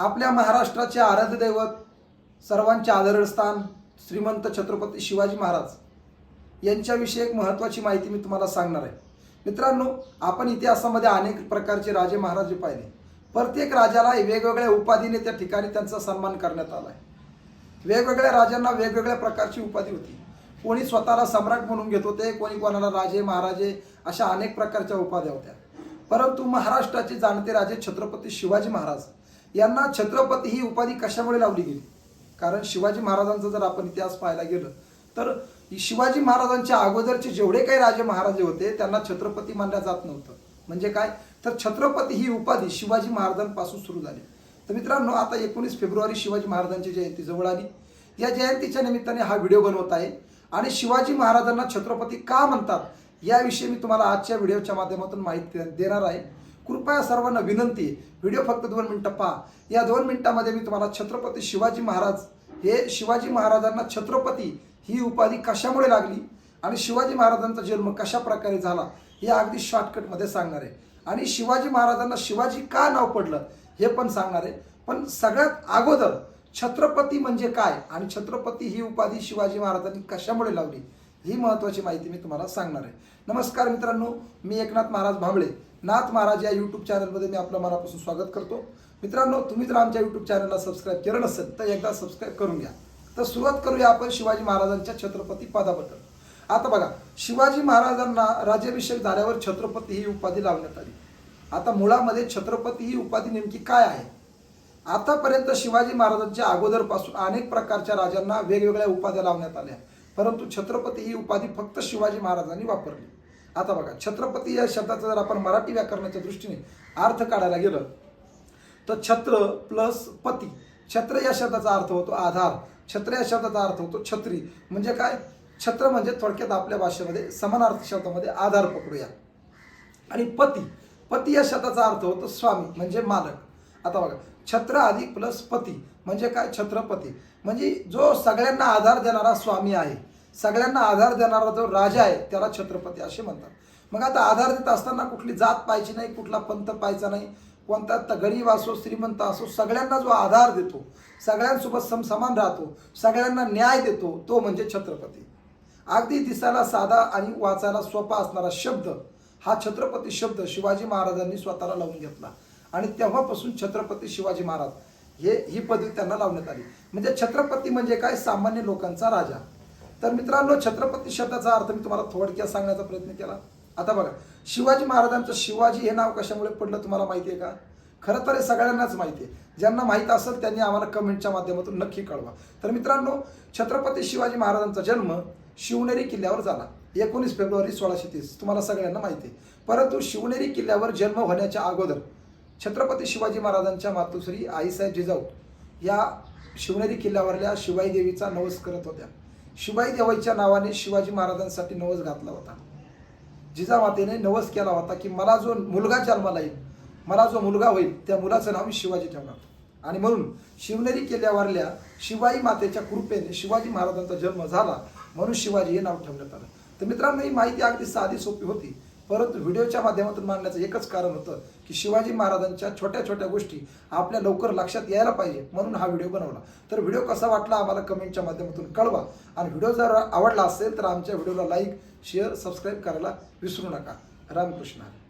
आपल्या महाराष्ट्राचे आराध्य दैवत सर्वांचे आदरस्थान श्रीमंत छत्रपती शिवाजी महाराज यांच्याविषयी एक महत्त्वाची माहिती मी तुम्हाला सांगणार आहे. मित्रांनो आपण इतिहासामध्ये अनेक प्रकारचे राजे महाराजे पाहिले. प्रत्येक राजाला वेगवेगळ्या उपाधीने त्या ठिकाणी त्यांचा सन्मान करण्यात आला आहे. वेगवेगळ्या राजांना वेगवेगळ्या प्रकारची उपाधी होती. कोणी स्वतःला सम्राट म्हणून घेत होते कोणी कोणाला राजे महाराजे अशा अनेक प्रकारच्या उपाध्या होत्या. परंतु महाराष्ट्राचे जाणते राजे छत्रपती शिवाजी महाराज यांना छत्रपती ही उपाधी कशामुळे लावली गेली? कारण शिवाजी महाराजांचा जर आपण इतिहास पाहायला गेलं तर शिवाजी महाराजांच्या अगोदरचे जेवढे काही राजे महाराजे होते त्यांना छत्रपती मानल्या जात नव्हतं. म्हणजे काय? तर छत्रपती ही उपाधी शिवाजी महाराजांपासून सुरू झाली. तर मित्रांनो आता एकोणीस फेब्रुवारी शिवाजी महाराजांची जयंती जवळ आली. या जयंतीच्या निमित्ताने हा व्हिडिओ बनवत आहे. आणि शिवाजी महाराजांना छत्रपती का म्हणतात याविषयी मी तुम्हाला आजच्या व्हिडिओच्या माध्यमातून माहिती देणार आहे. कृपया सर्वांना विनंती व्हिडिओ फक्त दोन मिनटं पहा. या दोन मिनटामध्ये मी तुम्हाला छत्रपती शिवाजी महाराज हे शिवाजी महाराजांना छत्रपती ही उपाधी कशामुळे लागली आणि शिवाजी महाराजांचा जन्म कशा प्रकारे झाला हे अगदी शॉर्टकटमध्ये सांगणार आहे. आणि शिवाजी महाराजांना शिवाजी का नाव पडलं हे पण सांगणार आहे. पण सगळ्यात अगोदर छत्रपती म्हणजे काय आणि छत्रपती ही उपाधी शिवाजी महाराजांनी कशामुळे लावली ही महत्त्वाची माहिती मी तुम्हाला सांगणार आहे. नमस्कार मित्रांनो मी एकनाथ महाराज भांबळे. नाथ महाराज या यूट्यूब चॅनलमध्ये मी आपलं मनापासून स्वागत करतो. मित्रांनो तुम्ही जर आमच्या यूट्यूब चॅनलला सबस्क्राईब केलं नसेल तर एकदा सबस्क्राईब करून घ्या. तर सुरुवात करूया आपण शिवाजी महाराजांच्या छत्रपती पदाबद्दल. आता बघा शिवाजी महाराजांना राज्याभिषेक झाल्यावर छत्रपती ही उपाधी लावण्यात आली. आता मुळामध्ये छत्रपती ही उपाधी नेमकी काय आहे? आतापर्यंत शिवाजी महाराजांच्या अगोदरपासून अनेक प्रकारच्या राजांना वेगवेगळ्या उपाध्या लावण्यात आल्या. परंतु छत्रपती ही उपाधी फक्त शिवाजी महाराजांनी वापरली. आता बघा छत्रपती या शब्दाचं जर आपण मराठी व्याकरणाच्या दृष्टीने अर्थ काढायला गेलं तर छत्र प्लस पती छत्र या शब्दाचा अर्थ होतो आधार. छत्र या शब्दाचा अर्थ होतो छत्री. म्हणजे काय? छत्र म्हणजे थोडक्यात आपल्या भाषेमध्ये समानार्थी शब्दामध्ये आधार पकडूया. आणि पती पती या शब्दाचा अर्थ होतो स्वामी म्हणजे मालक. आता बघा छत्र अधिक प्लस पती म्हणजे काय? छत्रपती. म्हणजे जो सगळ्यांना आधार देणारा स्वामी आहे सगळ्यांना आधार देणारा जो राजा आहे त्याला छत्रपती असे म्हणतात. मग आता आधार देत असताना कुठली जात पाहिजे नाही कुठला पंथ पाहायचा नाही. कोणता गरीब असो श्रीमंत असो सगळ्यांना जो आधार देतो सगळ्यांसोबत समसमान राहतो सगळ्यांना न्याय देतो तो म्हणजे छत्रपती. अगदी दिसायला साधा आणि वाचायला सोपा असणारा शब्द हा छत्रपती शब्द शिवाजी महाराजांनी स्वतःला लावून घेतला. आणि तेव्हापासून छत्रपती शिवाजी महाराज हे ही पदवी त्यांना लावण्यात आली. म्हणजे छत्रपती म्हणजे काय? सामान्य लोकांचा राजा. तर मित्रांनो छत्रपती शब्दाचा अर्थ मी तुम्हाला थोडक्यात सांगण्याचा प्रयत्न केला. आता बघा शिवाजी महाराजांचं शिवाजी हे नाव कशामुळे पडलं तुम्हाला माहिती आहे का? खरं तर हे सगळ्यांनाच माहिती आहे ज्यांना माहीत असेल त्यांनी आम्हाला कमेंटच्या माध्यमातून नक्की कळवा. तर मित्रांनो छत्रपती शिवाजी महाराजांचा जन्म शिवनेरी किल्ल्यावर झाला. एकोणीस फेब्रुवारी सोळाशे तीस. तुम्हाला सगळ्यांना माहिती आहे परंतु शिवनेरी किल्ल्यावर जन्म होण्याच्या अगोदर छत्रपती शिवाजी महाराजांच्या मातोश्री आईसाहेब जिजाऊ या शिवनेरी किल्ल्यावरल्या शिवाई देवीचा नवस करत होत्या. शिवाई देवाईच्या नावाने शिवाजी महाराजांसाठी नवस घातला होता. जिजामातेने नवस केला होता की मला जो मुलगा जन्माला येईल मला जो मुलगा होईल त्या मुलाचं नाव मी शिवाजी ठेवणार. आणि म्हणून शिवनेरी केल्यावरल्या शिवाई मातेच्या कृपेने शिवाजी महाराजांचा जन्म झाला म्हणून शिवाजी हे नाव ठेवण्यात आलं. तर मित्रांनो ही माहिती अगदी साधी सोपी होती. परंतु व्हिडिओच्या माध्यमातून मांडण्याचं एकच कारण होतं की शिवाजी महाराजांच्या छोट्या छोट्या गोष्टी आपल्या लवकर लक्षात यायला पाहिजे म्हणून हा व्हिडिओ बनवला. तर व्हिडिओ कसा वाटला आम्हाला कमेंटच्या माध्यमातून कळवा. आणि व्हिडिओ जर आवडला असेल तर आमच्या व्हिडिओला लाईक शेअर सबस्क्राईब करायला विसरू नका. रामकृष्ण.